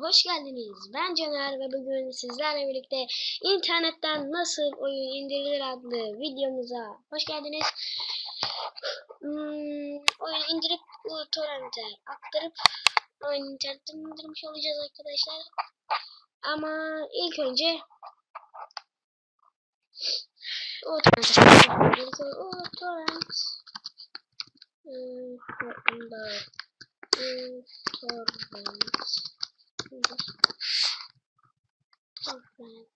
hoş geldiniz. Ben Caner ve bugün sizlerle birlikte internetten nasıl oyun indirilir adlı videomuza hoş geldiniz. Hmm, oyunu indirip torrente aktarıp oyunu internetten indirmiş olacağız arkadaşlar. Ama ilk önce o torrente o torrent hmm, bunda torrent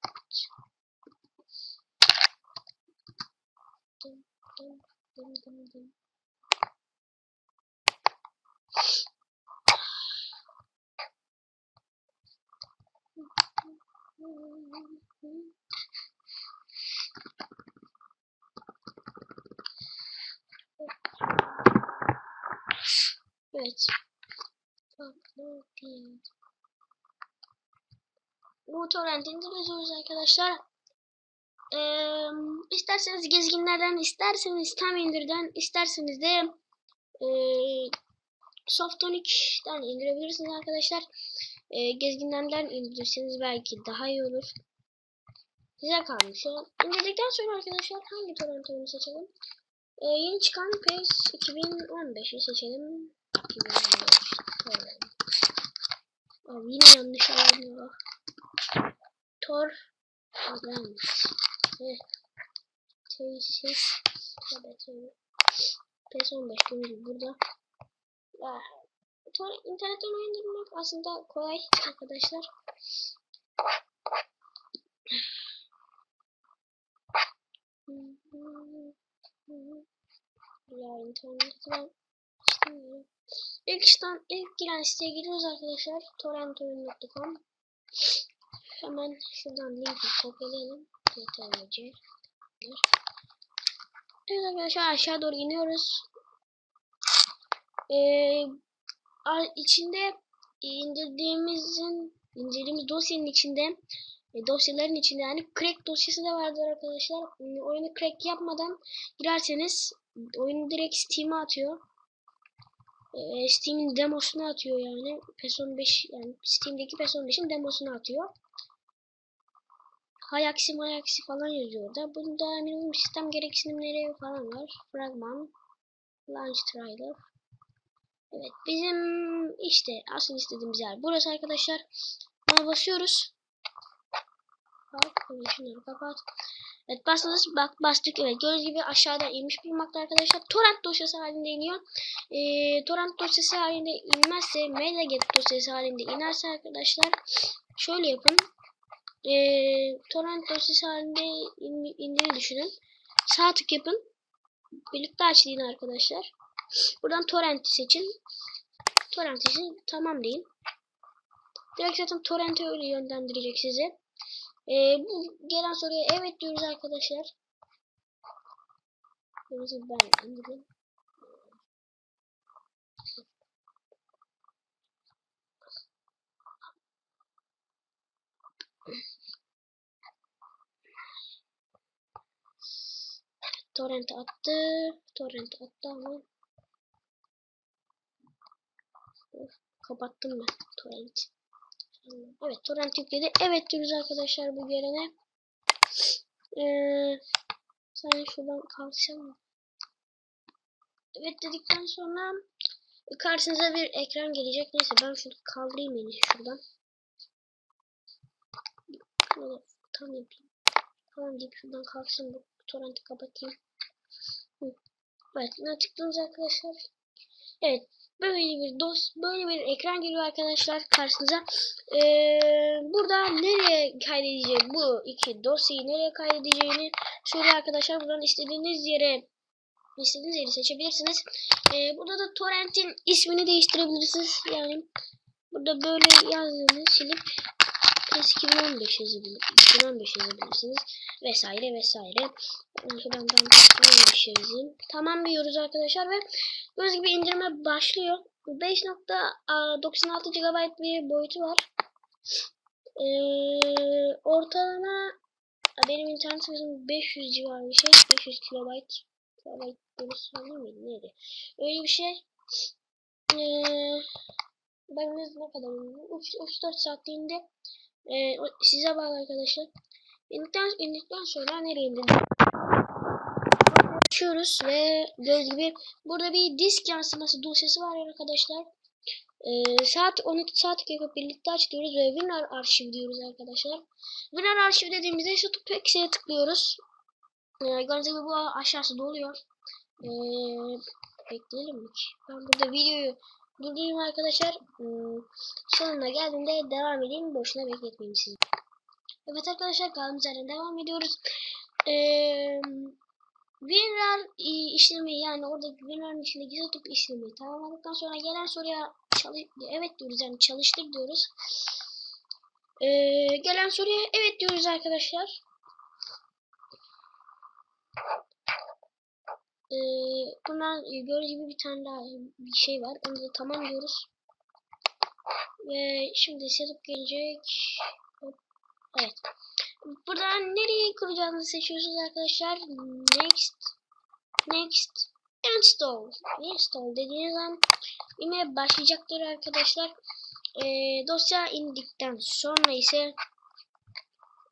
torrent dım dım torrent indiriyoruz arkadaşlar. Ee, isterseniz gezginlerden, isterseniz tam indirden, isterseniz de e, Softonic'den indirebilirsiniz arkadaşlar. E, gezginlerden indirirseniz belki daha iyi olur. Size kalmış. İndirdikten sonra arkadaşlar hangi torrent oyunu seçelim? E, yeni çıkan PES 2015'i seçelim. 2015 torrent. Abi yine yanlış aldım ya. Tor Torrent. Evet. Tesis. Tabii tabii. PES 15 görüyoruz burada. Tor internetten oyun indirmek aslında kolay arkadaşlar. Ya internetten İlk işten ilk giren siteye giriyoruz arkadaşlar. torrentoyun.com Hemen şuradan linki kopyalayalım. TTRC Evet arkadaşlar aşağı doğru iniyoruz. Ee, içinde indirdiğimizin indirdiğimiz dosyanın içinde e, dosyaların içinde yani crack dosyası da vardır arkadaşlar. E, oyunu crack yapmadan girerseniz oyunu direkt Steam'e atıyor. E, Steam'in demosunu atıyor yani. PES 15 yani Steam'deki PES 15'in demosunu atıyor. Hayaksi mayaksi falan yazıyor orada. Bunda minimum sistem gereksinimleri falan var. Fragman. Launch trailer. Evet bizim işte asıl istediğimiz yer burası arkadaşlar. Buna basıyoruz. Bak şunları kapat. Evet bastınız bak bastık evet gördüğünüz gibi aşağıda inmiş bulunmakta arkadaşlar. Torrent dosyası halinde iniyor. Ee, torrent dosyası halinde inmezse Metaget dosyası halinde inerse arkadaşlar şöyle yapın. Ee, torrent dosyası halinde in, indiğini düşünün. Sağ tık yapın. Birlikte açın arkadaşlar. Buradan torrent seçin. Torrent seçin. Tamam deyin. Direkt zaten torrent'e öyle yönlendirecek sizi. Ee, bu gelen soruya evet diyoruz arkadaşlar. Ben indirdim. Torrent attı. Torrent attı ama kapattım ben torrent. Evet torrent yükledi. Evet diyoruz arkadaşlar bu gelene. Ee, sen şuradan kalksam. Evet dedikten sonra karşınıza bir ekran gelecek. Neyse ben şunu kaldırayım en şuradan. Tam yapayım. Tamam deyip şuradan kalksın bu torrenti kapatayım. Evet buna tıkladınız arkadaşlar. Evet böyle bir dos böyle bir ekran geliyor arkadaşlar karşınıza. Ee, burada nereye kaydedeceği bu iki dosyayı nereye kaydedeceğini söylüyor arkadaşlar. Buradan istediğiniz yere istediğiniz yeri seçebilirsiniz. Ee, burada da torrentin ismini değiştirebilirsiniz. Yani burada böyle yazdığını silip PES 2015 yazabilir, 2015 yazabilirsiniz vesaire vesaire. Şuradan ben 2015 yazayım. Tamam diyoruz arkadaşlar ve göz gibi indirme başlıyor. 5.96 GB bir boyutu var. Ee, ortalama benim internet hızım 500 civarı bir şey. 500 kilobayt. Kilobayt böyle söyleyeyim miydi? Neydi? Öyle bir şey. Ee, Ben ne kadar 3-4 saatliğinde e, o- size bağlı arkadaşlar. İndikten, indikten sonra nereye indim? Açıyoruz ve gördüğünüz gibi burada bir disk yansıması dosyası var arkadaşlar. Ee, saat 12 saat yapıp birlikte aç diyoruz ve WinRAR arşiv diyoruz arkadaşlar. WinRAR arşiv dediğimizde şu Pex'e tıklıyoruz. Ee, gördüğünüz gibi bu aşağısı doluyor. Ee, bekleyelim mi? Ben burada videoyu durdurayım arkadaşlar. Hmm, sonuna geldiğinde devam edeyim. Boşuna bekletmeyeyim sizi. Evet arkadaşlar kaldığımız devam ediyoruz. Ee, WinRAR e, işlemi yani oradaki WinRAR'ın içindeki setup işlemi tamamladıktan sonra gelen soruya evet diyoruz yani çalıştır diyoruz. Ee, gelen soruya evet diyoruz arkadaşlar. Ee, bundan e, gibi bir tane daha bir şey var. Onu da tamam diyoruz. Ve şimdi setup gelecek. Hop. Evet. Buradan nereye kuracağınızı seçiyorsunuz arkadaşlar. Next. Next. Install. Install dediğiniz an inmeye başlayacaktır arkadaşlar. Ee, dosya indikten sonra ise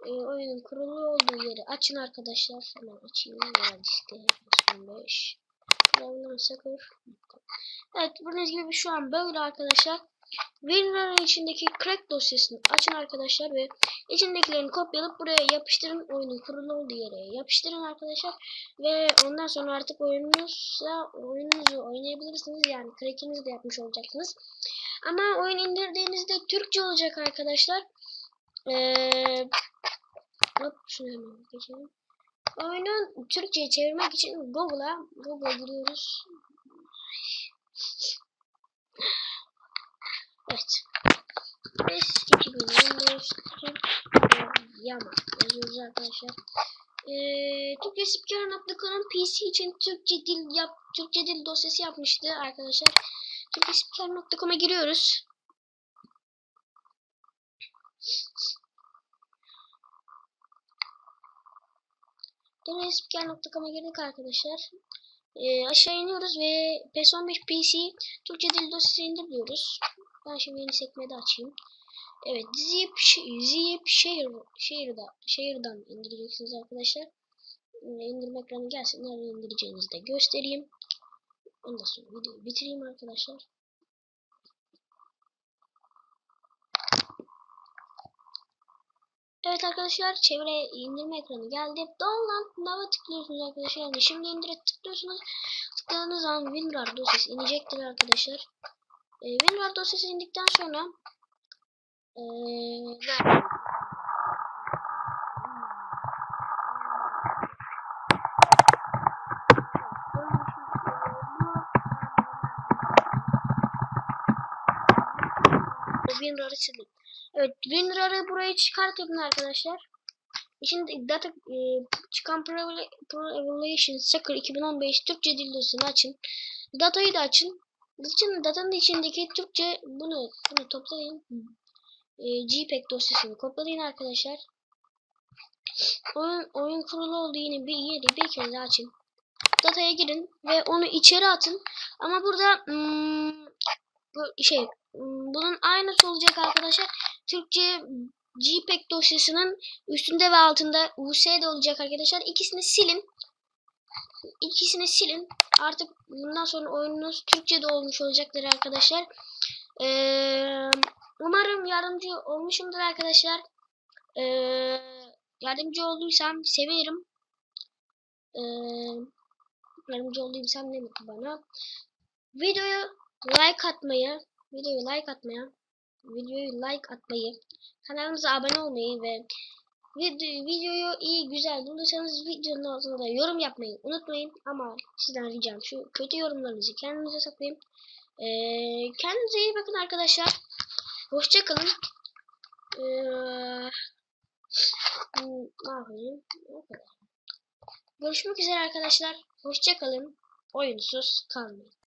e, oyunun kurulu olduğu yeri açın arkadaşlar. Hemen açayım. Veya liste 95. Devran Sakır. Evet gördüğünüz gibi şu an böyle arkadaşlar. WinRAR'ın içindeki crack dosyasını açın arkadaşlar ve içindekilerini kopyalayıp buraya yapıştırın. Oyunun kurulu olduğu yere yapıştırın arkadaşlar. Ve ondan sonra artık oyununuzla oyununuzu oynayabilirsiniz. Yani crack'inizi de yapmış olacaksınız. Ama oyun indirdiğinizde Türkçe olacak arkadaşlar. Ee, hop şunu hemen geçelim. Oyunu Türkçe'ye çevirmek için Google'a Google'a giriyoruz. Evet. 2025 Türk Yama yazıyoruz arkadaşlar. Ee, Türkçe Spiker.com'un PC için Türkçe dil yap Türkçe dil dosyası yapmıştı arkadaşlar. Türkçe Spiker.com'a giriyoruz. Türkçespiker.com'a girdik arkadaşlar. Ee, aşağı iniyoruz ve PES 15 PC Türkçe dil dosyası indir diyoruz. Ben şimdi yeni sekmede açayım. Evet, zip zip şehir şehirde şehirden indireceksiniz arkadaşlar. Ee, indirme ekranı gelsin. Nereden indireceğinizi de göstereyim. Ondan sonra videoyu bitireyim arkadaşlar. Evet arkadaşlar çevre indirme ekranı geldi. Download now'a tıklıyorsunuz arkadaşlar. Şimdi indire tıklıyorsunuz. Tıkladığınız zaman WinRAR dosyası inecektir arkadaşlar. Ee, WinRAR dosyası indikten sonra ee, nerede? WinRAR'ı sildim. Evet WinRAR'ı buraya çıkartın arkadaşlar. Şimdi data e, çıkan Pro, Pro Evaluation Sucker 2015 Türkçe dil açın. Datayı da açın. Bütün datanın içindeki Türkçe bunu bunu toplayın. E, JPEG dosyasını kopyalayın arkadaşlar. Oyun, oyun kurulu olduğu yeni bir yeri bir daha açın. Dataya girin ve onu içeri atın. Ama burada hmm, bu şey hmm, bunun aynısı olacak arkadaşlar. Türkçe JPEG dosyasının üstünde ve altında USD olacak arkadaşlar. İkisini silin. İkisini silin. Artık bundan sonra oyununuz Türkçe'de olmuş olacaktır arkadaşlar. Ee, umarım yardımcı olmuşumdur arkadaşlar. Ee, yardımcı olduysam sevinirim. Ee, yardımcı olduysam ne mutlu bana. Videoyu like atmayı, videoyu like atmaya, videoyu like atmayı, kanalımıza abone olmayı ve video, videoyu iyi güzel bulursanız videonun altına da yorum yapmayı unutmayın. Ama sizden ricam şu kötü yorumlarınızı kendinize saklayın. Ee, kendinize iyi bakın arkadaşlar. Hoşçakalın. Ee, ne yapayım? O kadar. Görüşmek üzere arkadaşlar. Hoşçakalın. Oyunsuz kalmayın.